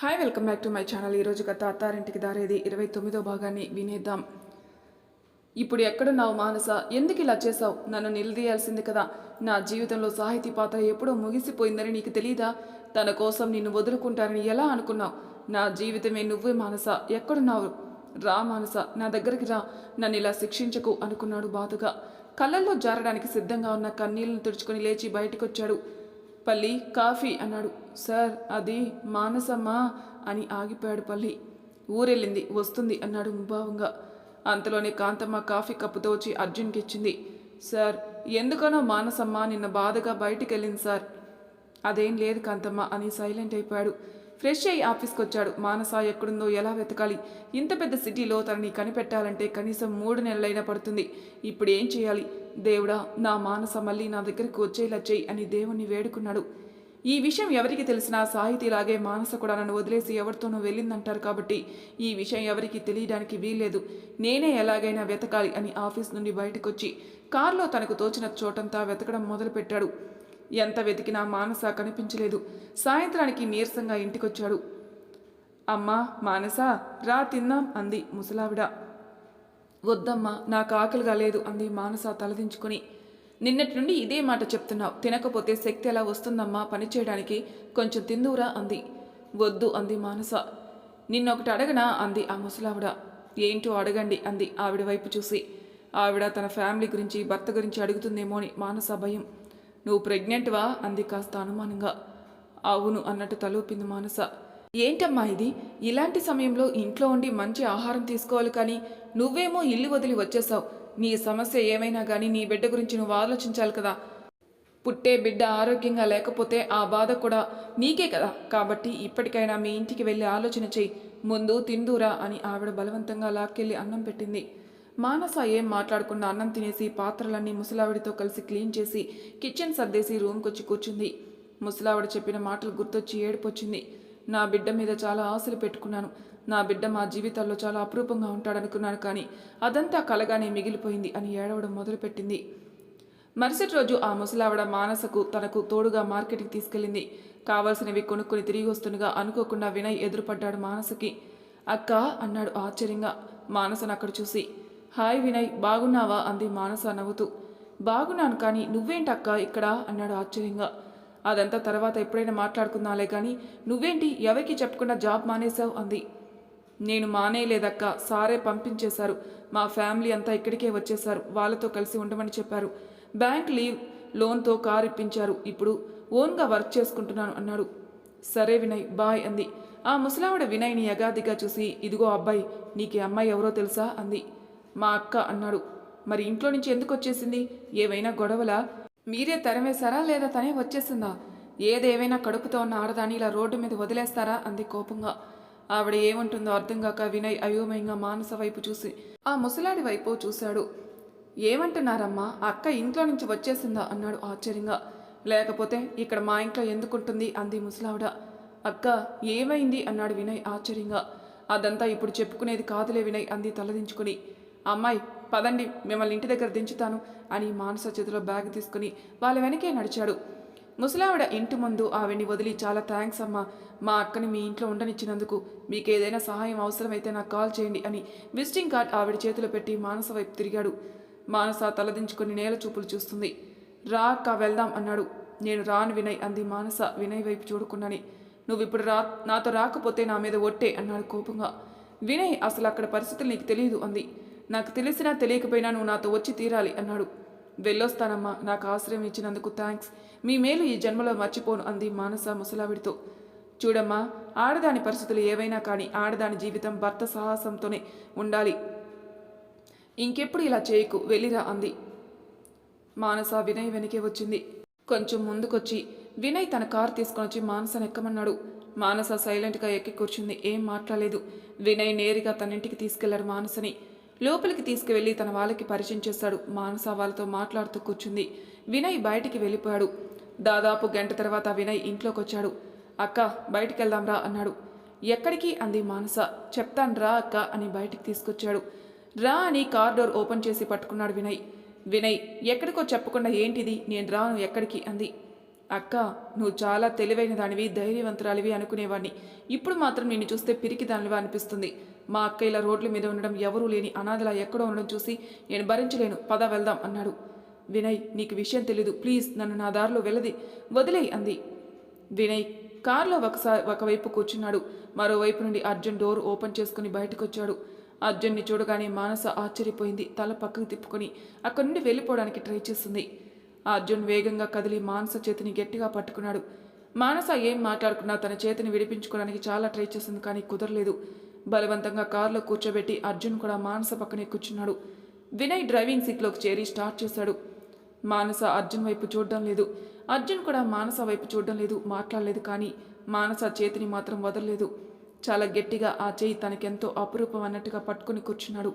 Hi welcome back to my channel ఈరోజు గత అత్తారింటికి దారేది ఇరవై తొమ్మిదో భాగాన్ని వినేద్దాం. ఇప్పుడు ఎక్కడున్నావు మానస? ఎందుకు ఇలా చేసావు నన్ను నిలదీయాల్సింది కదా. నా జీవితంలో సాహితీ పాత్ర ఎప్పుడో ముగిసిపోయిందని నీకు తెలియదా తన కోసం నిన్ను వదులుకుంటానని ఎలా అనుకున్నావు? నా జీవితమే నువ్వే మానస. ఎక్కడున్నావు? రా మానస నా దగ్గరికి రా. నన్ను ఇలా శిక్షించకు అనుకున్నాడు బాధగా. కళ్ళల్లో జారడానికి సిద్ధంగా ఉన్న కన్నీళ్ళను తుడుచుకొని లేచి బయటకొచ్చాడు. పల్లి కాఫీ అన్నాడు. సార్ అది మానసమ్మ అని ఆగిపోయాడు పల్లి. ఊరెళ్ళింది వస్తుంది అన్నాడు ముభావంగా. అంతలోనే కాంతమ్మ కాఫీ కప్పుతో వచ్చి అర్జున్కి ఇచ్చింది సార్ ఎందుకనో మానసమ్మ నిన్న బాధగా బయటికి వెళ్ళింది సార్. అదేం లేదు కాంతమ్మ అని సైలెంట్ అయిపోయాడు. ఫ్రెష్ అయ్యి ఆఫీస్కి వచ్చాడు మానస ఎక్కడుందో ఎలా వెతకాలి? ఇంత పెద్ద సిటీలో తనని కనిపెట్టాలంటే కనీసం మూడు నెలలైనా పడుతుంది. ఇప్పుడు ఏం చేయాలి? దేవుడా నా మానస మళ్ళీ నా దగ్గరికి వచ్చేలా చెయ్యి అని దేవుణ్ణి వేడుకున్నాడు. ఈ విషయం ఎవరికి తెలిసినా సాహితీలాగే మానస కూడా నన్ను వదిలేసి ఎవరితోనూ వెళ్ళిందంటారు కాబట్టి ఈ విషయం ఎవరికి తెలియడానికి వీల్లేదు. నేనే ఎలాగైనా వెతకాలి అని ఆఫీస్ నుండి బయటకొచ్చి కారులో తనకు తోచిన చోటంతా వెతకడం మొదలుపెట్టాడు. ఎంత వెతికినా మానస కనిపించలేదు. సాయంత్రానికి నీరసంగా ఇంటికొచ్చాడు. అమ్మా మానస రా తిందాం అంది ముసలావిడ. వద్దమ్మా నాకు ఆకలిగా లేదు అంది మానస తలదించుకొని. నిన్నటి నుండి ఇదే మాట చెప్తున్నావు తినకపోతే శక్తి ఎలా వస్తుందమ్మా పని చేయడానికి కొంచెం తిందువురా అంది. వద్దు అంది మానస. నిన్నొకటి అడగనా అంది ఆ ముసలావిడ. ఏంటో అడగండి అంది ఆవిడ వైపు చూసి. ఆవిడ తన ఫ్యామిలీ గురించి భర్త గురించి అడుగుతుందేమో అని మానస భయం. నువ్వు ప్రెగ్నెంట్వా అంది కాస్త అనుమానంగా. అవును అన్నట్టు తలూపింది మానస. ఏంటమ్మా ఇది? ఇలాంటి సమయంలో ఇంట్లో ఉండి మంచి ఆహారం తీసుకోవాలి కానీ నువ్వేమో ఇల్లు వదిలి వచ్చేసావు నీ సమస్య ఏమైనా కానీ నీ బిడ్డ గురించి నువ్వు ఆలోచించాలి కదా. పుట్టే బిడ్డ ఆరోగ్యంగా లేకపోతే ఆ బాధ కూడా నీకే కదా. కాబట్టి ఇప్పటికైనా మీ ఇంటికి వెళ్ళి ఆలోచన చెయ్యి. ముందు తిందురా అని ఆవిడ బలవంతంగా లాక్కెళ్ళి అన్నం పెట్టింది. మానస ఏం మాట్లాడకుండా అన్నం తినేసి పాత్రలన్నీ ముసలావిడితో కలిసి క్లీన్ చేసి కిచెన్ సర్దేసి రూమ్కొచ్చి కూర్చుంది. ముసలావిడ చెప్పిన మాటలు గుర్తొచ్చి ఏడుపొచ్చింది. నా బిడ్డ మీద చాలా ఆశలు పెట్టుకున్నాను. నా బిడ్డ మా జీవితాల్లో చాలా అపురూపంగా ఉంటాడనుకున్నాను కానీ అదంతా కలగానే మిగిలిపోయింది అని ఏడవడం మొదలుపెట్టింది. మరుసటి రోజు ఆ ముసలావిడ మానసకు తనకు తోడుగా మార్కెట్కి తీసుకెళ్ళింది. కావలసినవి కొనుక్కొని తిరిగి వస్తుండగా అనుకోకుండా వినయ్ ఎదురుపడ్డాడు మానసకి. అక్క అన్నాడు ఆశ్చర్యంగా. మానసను అక్కడ చూసి హాయ్ వినయ్ బాగున్నావా? అంది మానస నవ్వుతూ. బాగున్నాను కానీ నువ్వేంటక్క ఇక్కడ? అన్నాడు ఆశ్చర్యంగా. అదంతా తర్వాత ఎప్పుడైనా మాట్లాడుకుందాలే కానీ నువ్వేంటి ఎవరికి చెప్పకుండా జాబ్ మానేశావు అంది. నేను మానేయలేదక్క సారే పంపించేశారు. మా ఫ్యామిలీ అంతా ఇక్కడికే వచ్చేశారు. వాళ్ళతో కలిసి ఉండమని చెప్పారు. బ్యాంక్ లీవ్ లోన్తో కార్ ఇప్పించారు. ఇప్పుడు ఓన్గా వర్క్ చేసుకుంటున్నాను అన్నాడు. సరే వినయ్ బాయ్ అంది. ఆ ముసలావిడ వినయ్ని యగాదిగా చూసి ఇదిగో అబ్బాయి నీకు అమ్మాయి ఎవరో తెలుసా అంది. మా అక్క అన్నాడు. మరి ఇంట్లో నుంచి ఎందుకు వచ్చేసింది? ఏవైనా గొడవలా? మీరే తరిమేశారా లేదా తనే వచ్చేసిందా? ఏదేవైనా కడుపుతో ఉన్న ఆడదాని ఇలా రోడ్డు మీద వదిలేస్తారా? అంది కోపంగా. ఆవిడ ఏమంటుందో అర్థం కాక వినయ్ అయోమయంగా మానస వైపు చూసి ఆ ముసలాడి వైపు చూశాడు. ఏమంటున్నారమ్మా? అక్క ఇంట్లో నుంచి వచ్చేసిందా? అన్నాడు ఆశ్చర్యంగా. లేకపోతే ఇక్కడ మా ఇంట్లో ఎందుకుంటుంది? అంది ముసలావిడ. అక్క ఏమైంది? అన్నాడు వినయ్ ఆశ్చర్యంగా. అదంతా ఇప్పుడు చెప్పుకునేది కాదులే వినయ్ అంది తలదించుకుని. అమ్మాయి పదండి మిమ్మల్ని ఇంటి దగ్గర దించుతాను అని మానస చేతిలో బ్యాగ్ తీసుకుని వాళ్ళ వెనకే నడిచాడు. ముసలావిడ ఇంటి ముందు ఆవిడ్ని వదిలి చాలా థ్యాంక్స్ అమ్మా మా అక్కని మీ ఇంట్లో ఉండనిచ్చినందుకు మీకు ఏదైనా సహాయం అవసరమైతే నాకు కాల్ చేయండి అని విజిటింగ్ కార్డ్ ఆవిడ చేతిలో పెట్టి మానస వైపు తిరిగాడు. మానస తలదించుకుని నేల చూపులు చూస్తుంది. రా అక్క వెళ్దాం అన్నాడు. నేను రాను వినయ్ అంది మానస వినయ్ వైపు చూడకుండానే. నువ్వు ఇప్పుడు రా నాతో రాకపోతే నా మీద ఒట్టే అన్నాడు కోపంగా. వినయ్ అసలు అక్కడ పరిస్థితులు నీకు తెలియదు అంది. నాకు తెలిసినా తెలియకపోయినా నువ్వు నాతో వచ్చి తీరాలి అన్నాడు. వెళ్ళొస్తానమ్మా నాకు ఆశ్రయం ఇచ్చినందుకు థ్యాంక్స్ మీ మేలు ఈ జన్మలో మర్చిపోను అంది మానస ముసలావిడితో. చూడమ్మా ఆడదాని పరిస్థితులు ఏవైనా కానీ ఆడదాని జీవితం భర్త సాహసంతోనే ఉండాలి. ఇంకెప్పుడు ఇలా చేయకు వెళ్ళిరా అంది. మానస వినయ్ వెనకే వచ్చింది. కొంచెం ముందుకొచ్చి వినయ్ తన కారు తీసుకొని వచ్చి మానసను ఎక్కమన్నాడు. మానస సైలెంట్గా ఎక్కి కూర్చుంది ఏం మాట్లాడలేదు. వినయ్ నేరుగా తన ఇంటికి తీసుకెళ్ళాడు మానసని. లోపలికి తీసుకువెళ్ళి తన వాళ్ళకి పరిచయం చేశాడు మానస వాళ్ళతో మాట్లాడుతూ కూర్చుంది. వినయ్ బయటికి వెళ్ళిపోయాడు. దాదాపు గంట తర్వాత వినయ్ ఇంట్లోకి వచ్చాడు అక్క బయటికి వెళ్దాంరా అన్నాడు. ఎక్కడికి? అంది మానస. చెప్తాను రా అక్క అని బయటికి తీసుకొచ్చాడు. రా అని కార్ డోర్ ఓపెన్ చేసి పట్టుకున్నాడు వినయ్. వినయ్ ఎక్కడికో చెప్పకుండా ఏంటిది? నేను రాను ఎక్కడికి? అంది. అక్క నువ్వు చాలా తెలివైన దానివి ధైర్యవంతురాలివి అనుకునేవాడిని ఇప్పుడు మాత్రం నిన్ను చూస్తే పిరికి దానివి అనిపిస్తుంది. మా అక్క ఇలా రోడ్ల మీద ఉండడం ఎవరూ లేని అనాథలా ఎక్కడో ఉండడం చూసి నేను భరించలేను. పద వెళ్దాం అన్నాడు. వినయ్ నీకు విషయం తెలీదు. ప్లీజ్ నన్ను నా దారిలో వెళ్ళది. వదిలేయ్ అంది. వినయ్ కారులో ఒకసారి ఒకవైపు కూర్చున్నాడు. మరోవైపు నుండి అర్జున్ డోర్ ఓపెన్ చేసుకుని బయటకొచ్చాడు. అర్జున్ని చూడగానే మానస ఆశ్చర్యపోయింది. తల పక్కకు తిప్పుకొని అక్కడి నుండి వెళ్ళిపోవడానికి ట్రై చేస్తుంది. అర్జున్ వేగంగా కదిలి మానస చేతిని గట్టిగా పట్టుకున్నాడు. మానస ఏం మాట్లాడుకున్నా తన చేతిని విడిపించుకోవడానికి చాలా ట్రై చేసింది కానీ కుదరలేదు. బలవంతంగా కారులో కూర్చోబెట్టి అర్జున్ కూడా మానస పక్కనే కూర్చున్నాడు. వినయ్ డ్రైవింగ్ సీట్లోకి చేరి స్టార్ట్ చేశాడు. మానస అర్జున్ వైపు చూడడం లేదు. అర్జున్ కూడా మానస వైపు చూడడం లేదు మాట్లాడలేదు కానీ మానస చేతిని మాత్రం వదలలేదు. చాలా గట్టిగా ఆ చేయి తనకెంతో అపురూపం అన్నట్టుగా పట్టుకుని కూర్చున్నాడు.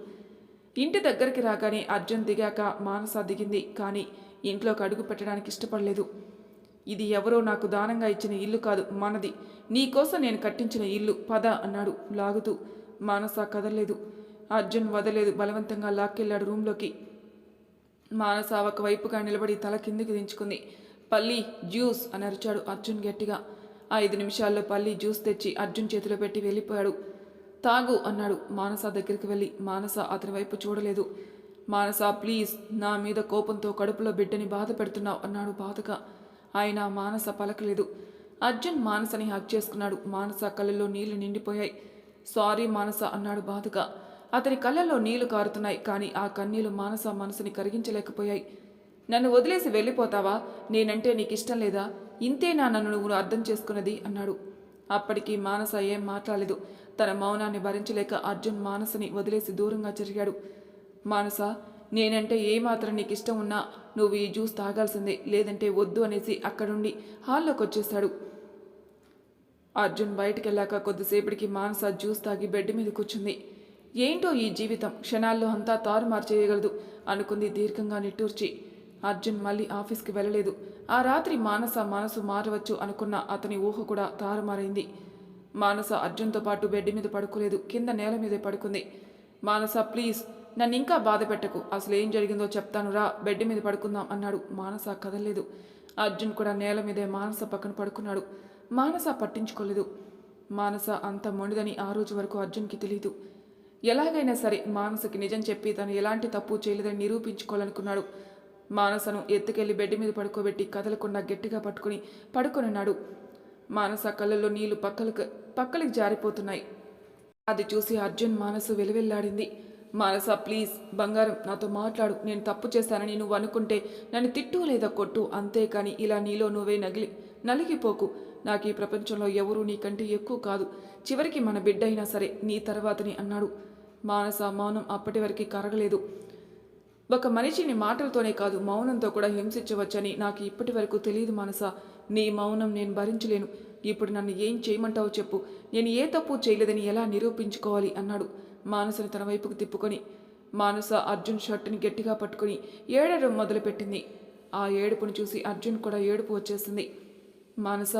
ఇంటి దగ్గరికి రాగానే అర్జున్ దిగాక మానస దిగింది కానీ ఇంట్లోకి అడుగు పెట్టడానికి ఇష్టపడలేదు. ఇది ఎవరో నాకు దానంగా ఇచ్చిన ఇల్లు కాదు మనది. నీకోసం నేను కట్టించిన ఇల్లు. పద అన్నాడు లాగుతూ. మానస కదలలేదు. అర్జున్ వదలేదు. బలవంతంగా లాక్కెళ్ళాడు రూంలోకి మానస ఒకవైపుగా నిలబడి తల కిందికి దించుకుంది. పల్లి జ్యూస్ అని అరిచాడు అర్జున్ గట్టిగా. ఐదు నిమిషాల్లో పల్లి జ్యూస్ తెచ్చి అర్జున్ చేతిలో పెట్టి వెళ్ళిపోయాడు. తాగు అన్నాడు మానస దగ్గరికి వెళ్ళి. మానస అతని వైపు చూడలేదు. మానస ప్లీజ్ నా మీద కోపంతో కడుపులో బిడ్డని బాధ పెడుతున్నావు అన్నాడు బాధగా. ఆయన మానస పలకలేదు. అర్జున్ మానసని హక్ చేసుకున్నాడు. మానస కళ్ళల్లో నీళ్ళు నిండిపోయాయి. సారీ మానస అన్నాడు బాధగా. అతని కళ్ళల్లో నీళ్ళు కారుతున్నాయి కానీ ఆ కన్నీళ్ళు మానస మనసుని కరిగించలేకపోయాయి. నన్ను వదిలేసి వెళ్ళిపోతావా? నేనంటే నీకు ఇష్టం లేదా? ఇంతేనా నన్ను నువ్వు అర్థం చేసుకున్నది? అన్నాడు. అప్పటికి మానస ఏం మాట్లాడలేదు. తన మౌనాన్ని భరించలేక అర్జున్ మానసని వదిలేసి దూరంగా జరిగాడు. మానస నేనంటే ఏమాత్రం నీకు ఇష్టం ఉన్నా నువ్వు ఈ జ్యూస్ తాగాల్సిందే లేదంటే వద్దు అనేసి అక్కడుండి హాల్లోకి వచ్చేశాడు అర్జున్ బయటికి వెళ్ళాక కొద్దిసేపటికి మానస జ్యూస్ తాగి బెడ్ మీద కూర్చుంది. ఏంటో ఈ జీవితం? క్షణాల్లో అంతా తారుమారు చేయగలదు అనుకుంది దీర్ఘంగా నిట్టూర్చి. అర్జున్ మళ్ళీ ఆఫీస్కి వెళ్ళలేదు. ఆ రాత్రి మానస మనసు మారవచ్చు అనుకున్న అతని ఊహ కూడా తారుమారైంది. మానస అర్జున్తో పాటు బెడ్ మీద పడుకోలేదు కింద నేల మీదే పడుకుంది. మానస ప్లీజ్ నన్ను ఇంకా బాధ పెట్టకు. అసలు ఏం జరిగిందో చెప్తాను రా. బెడ్ మీద పడుకుందాం అన్నాడు. మానస కదలలేదు. అర్జున్ కూడా నేల మీదే మానస పక్కన పడుకున్నాడు. మానస పట్టించుకోలేదు. మానస అంత మొండిదని ఆ రోజు వరకు అర్జున్కి తెలియదు ఎలాగైనా సరే మానసకి నిజం చెప్పి తను ఎలాంటి తప్పు చేయలేదని నిరూపించుకోవాలనుకున్నాడు. మానసను ఎత్తుకెళ్ళి బెడ్ మీద పడుకోబెట్టి కదలకుండా గట్టిగా పట్టుకుని పడుకొనున్నాడు. మానస కళ్ళల్లో నీళ్ళు పక్కలకు పక్కలకి జారిపోతున్నాయి. అది చూసి అర్జున్ మానసు వెలువెల్లాడింది. మానస ప్లీజ్ బంగారం నాతో మాట్లాడు. నేను తప్పు చేశానని నువ్వు అనుకుంటే నన్ను తిట్టు లేదా కొట్టు అంతేకాని ఇలా నీలో నువ్వే నగిలి నలిగిపోకు. నాకు ఈ ప్రపంచంలో ఎవరూ నీకంటే ఎక్కువ కాదు. చివరికి మన బిడ్డ అయినా సరే నీ తర్వాతని అన్నాడు. మానస మౌనం అప్పటి వరకు కరగలేదు. ఒక మనిషిని మాటలతోనే కాదు మౌనంతో కూడా హింసించవచ్చని నాకు ఇప్పటి వరకు తెలియదు మనస. నీ మౌనం నేను భరించలేను. ఇప్పుడు నన్ను ఏం చేయమంటావో చెప్పు. నేను ఏ తప్పు చేయలేదని ఎలా నిరూపించుకోవాలి? అన్నాడు. మానసని తన వైపుకు తిప్పుకొని మానస అర్జున్ షర్టుని గట్టిగా పట్టుకొని ఏడడం మొదలుపెట్టింది. ఆ ఏడుపును చూసి అర్జున్ కూడా ఏడుపు వచ్చేసింది. మానస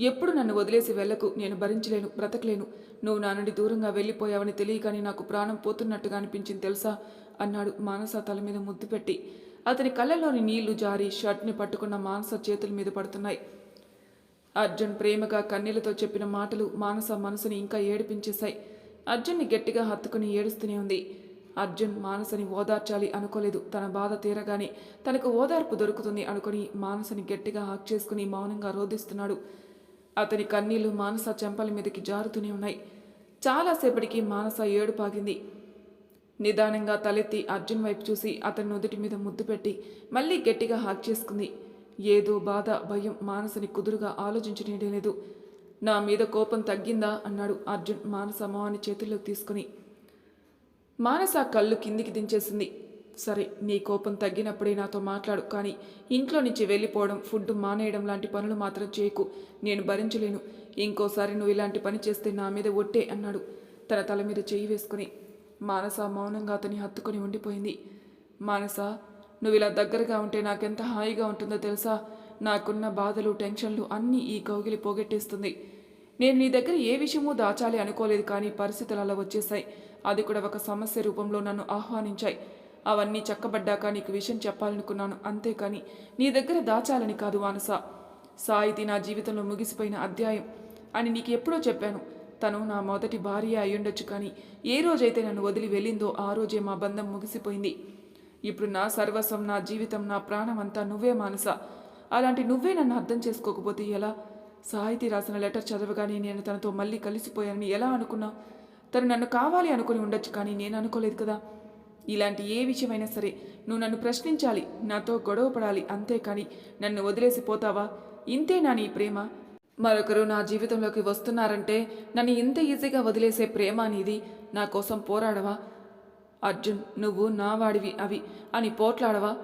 ఎప్పుడు నన్ను వదిలేసి వెళ్ళకు నేను భరించలేను బ్రతకలేను. నువ్వు నా నుండి దూరంగా వెళ్ళిపోయావని తెలియగానే నాకు ప్రాణం పోతున్నట్టుగా అనిపించింది తెలుసా? అన్నాడు మానస తల మీద ముద్దు పెట్టి. అతని కళ్ళలోని నీళ్ళు జారి షర్ట్ని పట్టుకున్న మానస చేతుల మీద పడుతున్నాయి. అర్జున్ ప్రేమగా కన్నీళ్ళతో చెప్పిన మాటలు మానస మనసుని ఇంకా ఏడిపించేశాయి. అర్జున్ని గట్టిగా హత్తుకుని ఏడుస్తూనే ఉంది. అర్జున్ మానసని ఓదార్చాలి అనుకోలేదు. తన బాధ తీరగానే తనకు ఓదార్పు దొరుకుతుంది అనుకుని మానసని గట్టిగా హాక్ చేసుకుని మౌనంగా రోధిస్తున్నాడు. అతని కన్నీళ్ళు మానస చెంపల మీదకి జారుతూనే ఉన్నాయి. చాలాసేపటికి మానస ఏడు పాగింది నిదానంగా తలెత్తి అర్జున్ వైపు చూసి అతని నుదుటి మీద ముద్దు పెట్టి మళ్ళీ గట్టిగా హాక్ చేసుకుంది. ఏదో బాధ భయం మానసని కుదురుగా ఆలోచించడం లేదు. నా మీద కోపం తగ్గిందా? అన్నాడు అర్జున్ మానస మొహాన్ని చేతుల్లోకి తీసుకుని. మానస కళ్ళు కిందికి దించేసింది. సరే నీ కోపం తగ్గినప్పుడే నాతో మాట్లాడు కానీ ఇంట్లో నుంచి వెళ్ళిపోవడం ఫుడ్ మానేయడం లాంటి పనులు మాత్రం చేయకు. నేను భరించలేను. ఇంకోసారి నువ్వు ఇలాంటి పని చేస్తే నా మీద ఒట్టే అన్నాడు తన తల మీద చేయి వేసుకుని. మానస మౌనంగా అతని హత్తుకొని ఉండిపోయింది. మానస నువ్వు ఇలా దగ్గరగా ఉంటే నాకెంత హాయిగా ఉంటుందో తెలుసా? నాకున్న బాధలు టెన్షన్లు అన్నీ ఈ కౌగిలి పోగొట్టేస్తుంది. నేను నీ దగ్గర ఏ విషయమూ దాచాలి అనుకోలేదు కానీ పరిస్థితులు అలా వచ్చేసాయి అది కూడా ఒక సమస్య రూపంలో నన్ను ఆహ్వానించాయి. అవన్నీ చక్కబడ్డాక నీకు విషయం చెప్పాలనుకున్నాను. అంతేకాని నీ దగ్గర దాచాలని కాదు మానస సాయితి నా జీవితంలో ముగిసిపోయిన అధ్యాయం అని నీకు ఎప్పుడో చెప్పాను. తను నా మొదటి భార్య అయ్యుండొచ్చు కానీ ఏ రోజైతే నన్ను వదిలి వెళ్ళిందో ఆ రోజే మా బంధం ముగిసిపోయింది. ఇప్పుడు నా సర్వస్వం నా జీవితం నా ప్రాణం అంతా నువ్వే మానస. అలాంటి నువ్వే నన్ను అర్థం చేసుకోకపోతే ఎలా? సాహితి రాసిన లెటర్ చదవగానే నేను తనతో మళ్ళీ కలిసిపోయానని ఎలా అనుకున్నా? తను నన్ను కావాలి అనుకుని ఉండొచ్చు కానీ నేను అనుకోలేదు కదా. ఇలాంటి ఏ విషయమైనా సరే నువ్వు నన్ను ప్రశ్నించాలి నాతో గొడవ పడాలి అంతేకాని నన్ను వదిలేసి పోతావా? ఇంతేనా నీ ప్రేమ? మరొకరు నా జీవితంలోకి వస్తున్నారంటే నన్ను ఇంత ఈజీగా వదిలేసే ప్రేమ అనేది నా కోసం పోరాడవా? అర్జున్ నువ్వు నా వాడివి అవి అని పోట్లాడవా?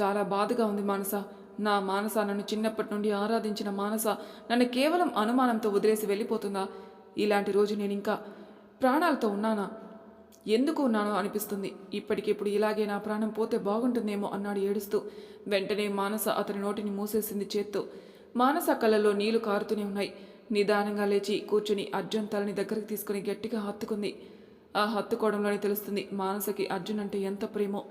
చాలా బాధగా ఉంది మానస. నా మానస నన్ను చిన్నప్పటి నుండి ఆరాధించిన మానస నన్ను కేవలం అనుమానంతో వదిలేసి వెళ్ళిపోతుందా? ఇలాంటి రోజు నేను ఇంకా ప్రాణాలతో ఉన్నానా? ఎందుకు ఉన్నానో అనిపిస్తుంది. ఇప్పటికిప్పుడు ఇలాగే నా ప్రాణం పోతే బాగుంటుందేమో అన్నాడు ఏడుస్తూ. వెంటనే మానస అతని నోటిని మూసేసింది చేత్తో. మానస కళ్ళలో నీళ్ళు కారుతూనే ఉన్నాయి. నిదానంగా లేచి కూర్చుని అర్జున్ తలని దగ్గరికి తీసుకుని గట్టిగా హత్తుకుంది. ఆ హత్తుకోవడంలోనే తెలుస్తుంది మానసకి అర్జున్ అంటే ఎంత ప్రేమో.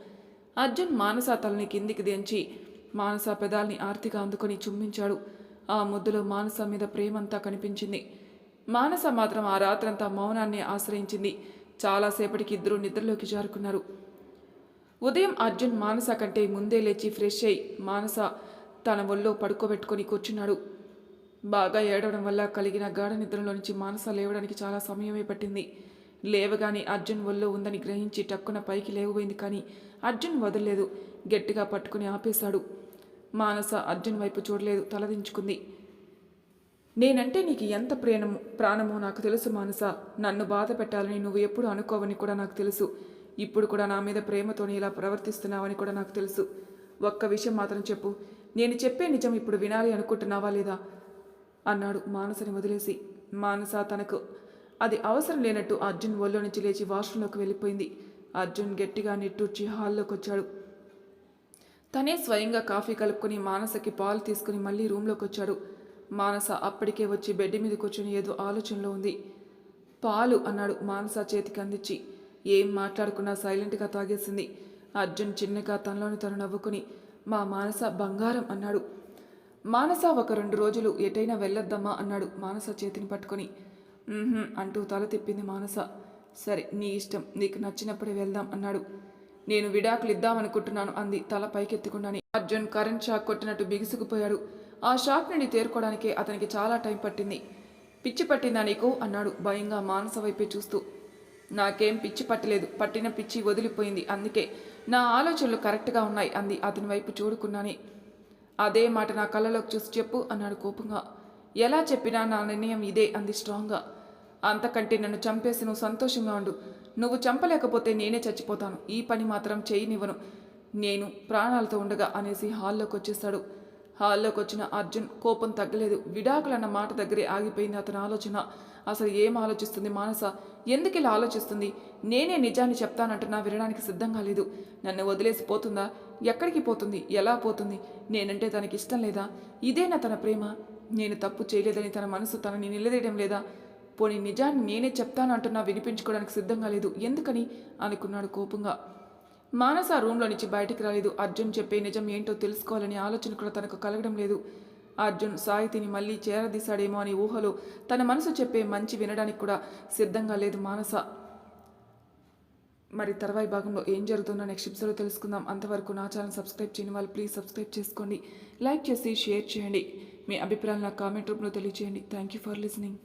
అర్జున్ మానస తలని కిందికి దించి మానస పెదాల్ని ఆర్తిగా అందుకొని చుమ్మించాడు. ఆ ముద్దులో మానస మీద ప్రేమంతా కనిపించింది. మానస మాత్రం ఆ రాత్రంతా మౌనాన్ని ఆశ్రయించింది. చాలాసేపటికి ఇద్దరు నిద్రలోకి జారుకున్నారు. ఉదయం అర్జున్ మానస కంటే ముందే లేచి ఫ్రెష్ అయి మానస తన ఒళ్ళో పడుకోబెట్టుకొని కూర్చున్నాడు. బాగా ఏడవడం వల్ల కలిగిన గాఢ నిద్రలో నుంచి మానస లేవడానికి చాలా సమయమే పట్టింది. లేవగానే అర్జున్ ఒళ్ళో ఉందని గ్రహించి టక్కున పైకి లేవబోయింది కానీ అర్జున్ వదలలేదు. గట్టిగా పట్టుకుని ఆపేశాడు. మానస అర్జున్ వైపు చూడలేదు తలదించుకుంది నేనంటే నీకు ఎంత ప్రేమము ప్రాణమో నాకు తెలుసు మానస. నన్ను బాధ పెట్టాలని నువ్వు ఎప్పుడు అనుకోవని కూడా నాకు తెలుసు. ఇప్పుడు కూడా నా మీద ప్రేమతోని ఇలా ప్రవర్తిస్తున్నావని కూడా నాకు తెలుసు. ఒక్క విషయం మాత్రం చెప్పు. నేను చెప్పే నిజం ఇప్పుడు వినాలి అనుకుంటున్నావా లేదా? అన్నాడు మానసని వదిలేసి. మానస తనకు అది అవసరం లేనట్టు అర్జున్ ఒళ్ళో నుంచి లేచి వాష్రూంలోకి వెళ్ళిపోయింది. అర్జున్ గట్టిగా నిట్టూర్చి హాల్లోకి వచ్చాడు తనే స్వయంగా కాఫీ కలుపుకొని మానసకి పాలు తీసుకుని మళ్ళీ రూమ్లోకి వచ్చాడు మానస అప్పటికే వచ్చి బెడ్ మీద కూర్చొని ఏదో ఆలోచనలో ఉంది. పాలు అన్నాడు మానస చేతికి అందించి. ఏం మాట్లాడుకున్నా సైలెంట్గా తాగేసింది. అర్జున్ చిన్నగా తనలోని తను నవ్వుకుని మా మానస బంగారం అన్నాడు. మానస ఒక రెండు రోజులు ఎటైనా వెళ్ళొద్దమ్మా అన్నాడు మానస చేతిని పట్టుకొని. అంటూ తల తిప్పింది మానస. సరే నీ ఇష్టం. నీకు నచ్చినప్పుడే వెళ్దాం అన్నాడు. నేను విడాకులు ఇద్దామనుకుంటున్నాను అంది తల పైకెత్తుకున్నాని అర్జున్ కరెంట్ షాక్ కొట్టినట్టు బిగుసుకుపోయాడు. ఆ షాక్ నుండి తేరుకోవడానికి అతనికి చాలా టైం పట్టింది. పిచ్చి పట్టిందా నీకు? అన్నాడు భయంగా మానస వైపే చూస్తూ. నాకేం పిచ్చి పట్టలేదు. పట్టిన పిచ్చి వదిలిపోయింది. అందుకే నా ఆలోచనలు కరెక్ట్గా ఉన్నాయి అంది అతని వైపు చూడుకున్నానే. అదే మాట నా కళ్ళలోకి చూసి చెప్పు అన్నాడు కోపంగా. ఎలా చెప్పినా నా నిర్ణయం ఇదే అంది స్ట్రాంగ్గా. అంతకంటే నన్ను చంపేసి నువ్వు సంతోషంగా ఉండు. నువ్వు చంపలేకపోతే నేనే చచ్చిపోతాను. ఈ పని మాత్రం చేయనివ్వను. నేను ప్రాణాలతో ఉండగా అనేసి హాల్లోకి వచ్చేస్తాడు హాల్లోకి వచ్చిన అర్జున్ కోపం తగ్గలేదు. విడాకులన్న మాట దగ్గరే ఆగిపోయింది అతని ఆలోచన. అసలు ఏం ఆలోచిస్తుంది మానస? ఎందుకు ఇలా ఆలోచిస్తుంది? నేనే నిజాన్ని చెప్తానంటున్నా వినడానికి సిద్ధంగా లేదు. నన్ను వదిలేసి పోతుందా? ఎక్కడికి పోతుంది? ఎలా పోతుంది? నేనంటే తనకి ఇష్టం లేదా? ఇదేనా తన ప్రేమ? నేను తప్పు చేయలేదని తన మనసు తనని నిలదీయడం లేదా? పోనీ నిజాన్ని నేనే చెప్తానంటున్నా వినిపించుకోవడానికి సిద్ధంగా లేదు. ఎందుకని? అనుకున్నాడు కోపంగా. మానస రూమ్లో నుంచి బయటికి రాలేదు. అర్జున్ చెప్పే నిజం ఏంటో తెలుసుకోవాలని ఆలోచన కూడా తనకు కలగడం లేదు. అర్జున్ సాహితిని మళ్ళీ చేరదీశాడేమో అని ఊహలో తన మనసు చెప్పే మంచి వినడానికి కూడా సిద్ధంగా లేదు మానస. మరి తర్వాయి భాగంలో ఏం జరుగుతుందో నెక్స్ట్ ఎపిసోడ్లో తెలుసుకుందాం. అంతవరకు నా ఛానల్ సబ్స్క్రైబ్ చేయని వాళ్ళు ప్లీజ్ సబ్స్క్రైబ్ చేసుకోండి. లైక్ చేసి షేర్ చేయండి. మీ అభిప్రాయాలు నా కామెంట్ రూపంలో తెలియజేయండి థ్యాంక్ యూ ఫర్ లిసనింగ్